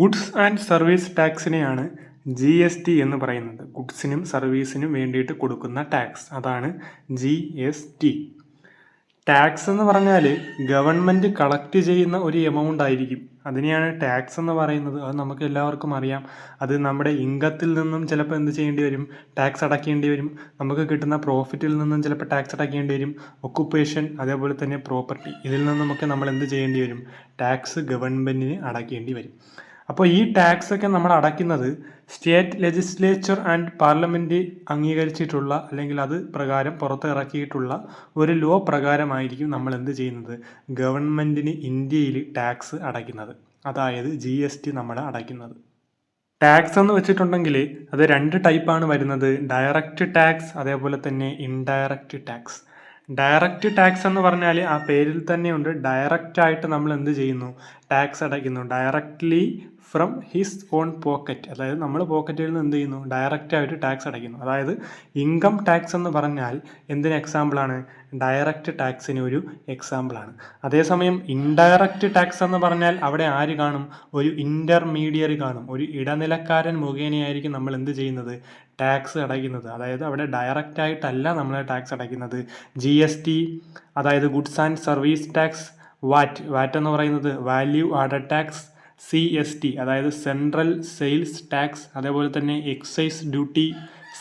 Goods and service ടാക്സിനെയാണ് G S T എന്ന് പറയുന്നത്. ഗുഡ്സിനും സർവീസിനും വേണ്ടിയിട്ട് കൊടുക്കുന്ന ടാക്സ്. അതാണ് ജി എസ് ടി. ടാക്സ് എന്ന് പറഞ്ഞാൽ ഗവൺമെന്റ് കളക്ട് ചെയ്യുന്ന ഒരു എമൗണ്ട് ആയിരിക്കും. അതിനെയാണ് ടാക്സ് എന്ന് പറയുന്നത്. അത് നമുക്ക് എല്ലാവർക്കും അറിയാം. അത് നമ്മുടെ ഇൻകത്തിൽ നിന്നും ചിലപ്പോൾ എന്ത് ചെയ്യേണ്ടി വരും? ടാക്സ് അടയ്ക്കേണ്ടി വരും. നമുക്ക് കിട്ടുന്ന പ്രോഫിറ്റിൽ നിന്നും ചിലപ്പോൾ ടാക്സ് അടയ്ക്കേണ്ടി വരും. ഒക്കുപ്പേഷൻ അതേപോലെ തന്നെ പ്രോപ്പർട്ടി. ഇതിൽ നിന്നുമൊക്കെ നമ്മൾ എന്ത് ചെയ്യേണ്ടി വരും? ടാക്സ് ഗവൺമെന്റിന് അടയ്ക്കേണ്ടി വരും. അപ്പോൾ ഈ ടാക്സ് ഒക്കെ നമ്മൾ അടയ്ക്കുന്നത് സ്റ്റേറ്റ് ലെജിസ്ലേച്ചർ ആൻഡ് പാർലമെന്റ് അംഗീകരിച്ചിട്ടുള്ള അല്ലെങ്കിൽ അത് പ്രകാരം പുറത്തിറക്കിയിട്ടുള്ള ഒരു ലോ പ്രകാരമായിരിക്കും നമ്മൾ എന്ത് ചെയ്യുന്നത്? ഗവൺമെന്റിന് ഇന്ത്യയിൽ ടാക്സ് അടയ്ക്കുന്നത്. അതായത് ജി എസ് ടി നമ്മൾ അടയ്ക്കുന്നത്. ടാക്സ് എന്ന് വെച്ചിട്ടുണ്ടെങ്കിൽ അത് രണ്ട് ടൈപ്പാണ് വരുന്നത്. ഡയറക്റ്റ് ടാക്സ് അതേപോലെ തന്നെ ഇൻഡയറക്റ്റ് ടാക്സ്. ഡയറക്റ്റ് ടാക്സ് എന്ന് പറഞ്ഞാൽ ആ പേരിൽ തന്നെയുണ്ട് ഡയറക്റ്റ് ആയിട്ട് നമ്മൾ എന്ത് ചെയ്യുന്നു? ടാക്സ് അടയ്ക്കുന്നു directly from his own pocket അതായത് നമ്മൾ പോക്കറ്റിൽ നിന്ന് എന്ത് ചെയ്യുന്നു? ഡയറക്റ്റ് ആയിട്ട് ടാക്സ് അടയ്ക്കുന്നു. അതായത് ഇൻകം ടാക്സ് എന്ന് പറഞ്ഞാൽ എന്തിന് എക്സാമ്പിളാണ് ഡയറക്റ്റ് ടാക്സിന് ഒരു എക്സാമ്പിളാണ് അതേസമയം ഇൻഡയറക്റ്റ് ടാക്സ് എന്ന് പറഞ്ഞാൽ അവിടെ ആര് കാണും? ഒരു ഇന്റർമീഡിയറി കാണും. ഒരു ഇടനിലക്കാരൻ മുഖേനയായിരിക്കും നമ്മൾ എന്ത് ചെയ്യുന്നത്? ടാക്സ് അടയ്ക്കുന്നത്. അതായത് അവിടെ ഡയറക്റ്റായിട്ടല്ല നമ്മൾ ടാക്സ് അടയ്ക്കുന്നത്. ജി എസ് ടി അതായത് goods and service tax VAT VAT എന്ന് പറയുന്നത് value added tax C S T അതായത് സെൻട്രൽ സെയിൽസ് ടാക്സ് അതേപോലെ തന്നെ എക്സൈസ് ഡ്യൂട്ടി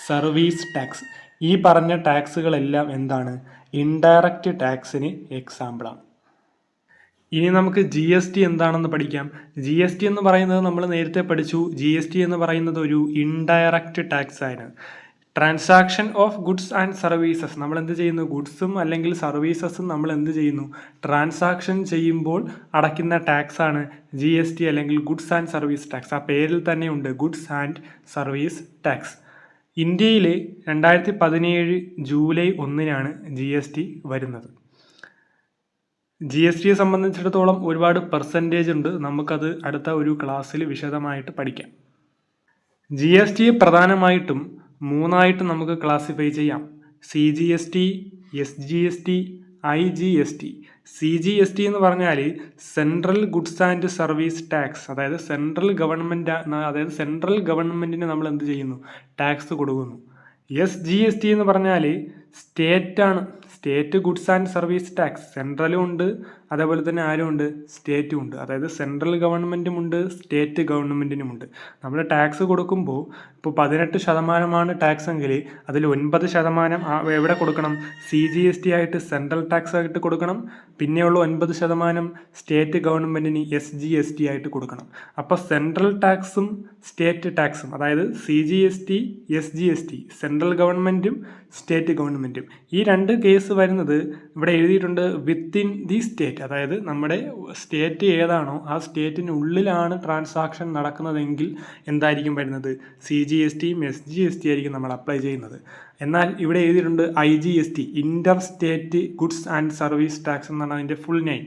സർവീസ് ടാക്സ് ഈ പറഞ്ഞ ടാക്സുകളെല്ലാം എന്താണ്? ഇൻഡയറക്റ്റ് ടാക്സിന് എക്സാമ്പിളാണ് ഇനി നമുക്ക് ജി എസ് ടി എന്താണെന്ന് പഠിക്കാം. ജി എസ് ടി എന്ന് പറയുന്നത് നമ്മൾ നേരത്തെ പഠിച്ചു. ജി എസ് ടി എന്ന് പറയുന്നത് ഒരു ഇൻഡയറക്റ്റ് ടാക്സ് ആണ്. Transaction of goods and services നമ്മൾ എന്ത് ചെയ്യുന്നു? ഗുഡ്സും അല്ലെങ്കിൽ സർവീസസും നമ്മൾ എന്ത് ചെയ്യുന്നു? ട്രാൻസാക്ഷൻ ചെയ്യുമ്പോൾ അടയ്ക്കുന്ന ടാക്സ് ആണ്. ജി എസ് ടി അല്ലെങ്കിൽ ഗുഡ്സ് ആൻഡ് സർവീസ് ടാക്സ് ആ പേരിൽ തന്നെ ഉണ്ട്. ഗുഡ്സ് ആൻഡ് സർവീസ് ടാക്സ് ഇന്ത്യയിൽ രണ്ടായിരത്തി പതിനേഴ് ജൂലൈ ഒന്നിനാണ് ജി എസ് ടി വരുന്നത്. ജി എസ് ടിയെ സംബന്ധിച്ചിടത്തോളം ഒരുപാട് പെർസെന്റേജ് ഉണ്ട്. നമുക്കത് അടുത്ത ഒരു ക്ലാസ്സിൽ വിശദമായിട്ട് പഠിക്കാം. ജി എസ് ടി പ്രധാനമായിട്ടും മൂന്നായിട്ട് നമുക്ക് ക്ലാസിഫൈ ചെയ്യാം. C G S T S G S T I G S T C G S T എന്ന് പറഞ്ഞാൽ central goods and service tax അതായത് സെൻട്രൽ ഗവൺമെന്റ് അതായത് സെൻട്രൽ ഗവൺമെന്റിന് നമ്മൾ എന്ത് ചെയ്യുന്നു? ടാക്സ് കൊടുക്കുന്നു. എസ് ജി എസ് ടി എന്ന് പറഞ്ഞാൽ സ്റ്റേറ്റാണ് state goods and service tax സെൻട്രലും ഉണ്ട് അതേപോലെ തന്നെ ആരും ഉണ്ട് സ്റ്റേറ്റും ഉണ്ട്. അതായത് സെൻട്രൽ ഗവൺമെന്റും ഉണ്ട് സ്റ്റേറ്റ് ഗവൺമെന്റിനും ഉണ്ട്. നമ്മൾ ടാക്സ് കൊടുക്കുമ്പോൾ ഇപ്പോൾ പതിനെട്ട് ശതമാനമാണ് ടാക്സ് എങ്കിൽ അതിൽ ഒൻപത് ശതമാനം എവിടെ കൊടുക്കണം? സി ജി എസ് ടി ആയിട്ട് സെൻട്രൽ ടാക്സ് ആയിട്ട് കൊടുക്കണം. പിന്നെയുള്ള ഒൻപത് ശതമാനം സ്റ്റേറ്റ് ഗവൺമെന്റിന് എസ് ജി എസ് ടി ആയിട്ട് കൊടുക്കണം. അപ്പോൾ സെൻട്രൽ ടാക്സും സ്റ്റേറ്റ് ടാക്സും അതായത് C G S T S G S T central ഗവൺമെന്റും സ്റ്റേറ്റ് ഗവൺമെന്റും ഈ രണ്ട് കേസ് വരുന്നത് ഇവിടെ എഴുതിയിട്ടുണ്ട് വിത്തിൻ ദി സ്റ്റേറ്റ് അതായത് നമ്മുടെ സ്റ്റേറ്റ് ഏതാണോ ആ സ്റ്റേറ്റിനുള്ളിലാണ് ട്രാൻസാക്ഷൻ നടക്കുന്നതെങ്കിൽ എന്തായിരിക്കും വരുന്നത്? സി ജി എസ് ടിയും എസ് ജി എസ് ടി ആയിരിക്കും നമ്മൾ അപ്ലൈ ചെയ്യുന്നത്. എന്നാൽ ഇവിടെ എഴുതിയിട്ടുണ്ട് I G S T inter state goods and service tax എന്നാണ് അതിന്റെ ഫുൾ നെയിം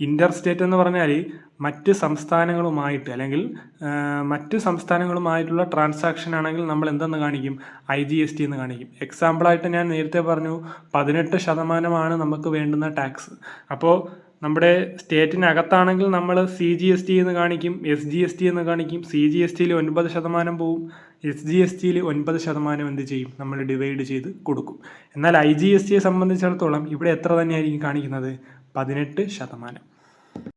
ഇന്റർ സ്റ്റേറ്റ് എന്ന് പറഞ്ഞാൽ മറ്റ് സംസ്ഥാനങ്ങളുമായിട്ട് അല്ലെങ്കിൽ മറ്റ് സംസ്ഥാനങ്ങളുമായിട്ടുള്ള ട്രാൻസാക്ഷൻ ആണെങ്കിൽ നമ്മൾ എന്തെന്ന് കാണിക്കും? ഐ ജി എസ് ടി എന്ന് കാണിക്കും. എക്സാമ്പിളായിട്ട് ഞാൻ നേരത്തെ പറഞ്ഞു പതിനെട്ട് ശതമാനമാണ് നമുക്ക് വേണ്ടുന്ന ടാക്സ് അപ്പോൾ നമ്മുടെ സ്റ്റേറ്റിനകത്താണെങ്കിൽ നമ്മൾ സി ജി എസ് ടി എന്ന് കാണിക്കും എസ് ജി എസ് ടി എന്ന് കാണിക്കും. സി ജി എസ് ടിയിൽ ഒൻപത് ശതമാനം പോവും. എസ് ജി എസ് ടിയിൽ ഒൻപത് ശതമാനം എന്ത് ചെയ്യും? നമ്മൾ ഡിവൈഡ് ചെയ്ത് കൊടുക്കും. എന്നാൽ ഐ ജി എസ് ടിയെ സംബന്ധിച്ചിടത്തോളം ഇവിടെ എത്ര തന്നെയായിരിക്കും കാണിക്കുന്നത്? പതിനെട്ട് ശതമാനം.